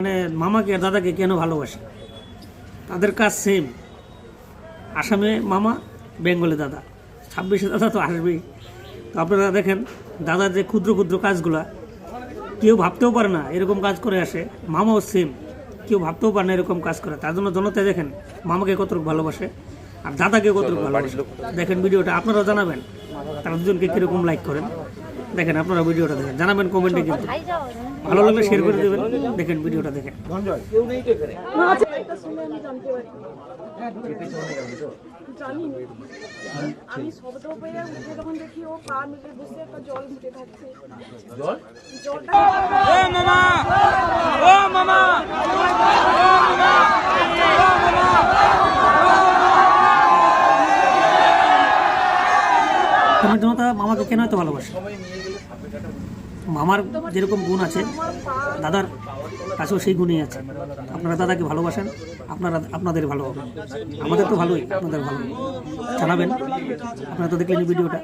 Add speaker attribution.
Speaker 1: মানে মামাকে দাদাকে কেন ভালোবাসে? তাদের কাজ সেম আসামে মামা বেঙ্গলে দাদা। ছাব্বিশে দাদা তো আসবেই। তো আপনারা দেখেন দাদার যে ক্ষুদ্র ক্ষুদ্র কাজগুলা কেউ ভাবতেও পারে না এরকম কাজ করে আসে। মামাও সেম কেউ ভাবতেও পারে না এরকম কাজ করে। তার জন্য জনতা দেখেন মামাকে কতটুকু ভালোবাসে আর দাদাকে কতটুকু ভালোবাসে। দেখেন ভিডিওটা আপনারাও জানাবেন। তারা দুজনকে কীরকম লাইক করেন। দেখেন, আপনারা ভিডিওটা দেখেন। জানাবেন কমেন্টে কিন্তু। ভালো লাগলে শেয়ার করে দেবেন। দেখেন ভিডিওটা দেখেন। তোমার জনতা মামাকে কেন এত ভালোবাসে? মামার যেরকম গুণ আছে, দাদার কাছেও সেই গুণই আছে। আপনারা দাদাকে ভালোবাসেন, আপনারা, আপনাদের ভালো হবে। আমাদের তো ভালোই, আপনাদের ভালো জানাবেন। আপনারা তো দেখলেন ভিডিওটা।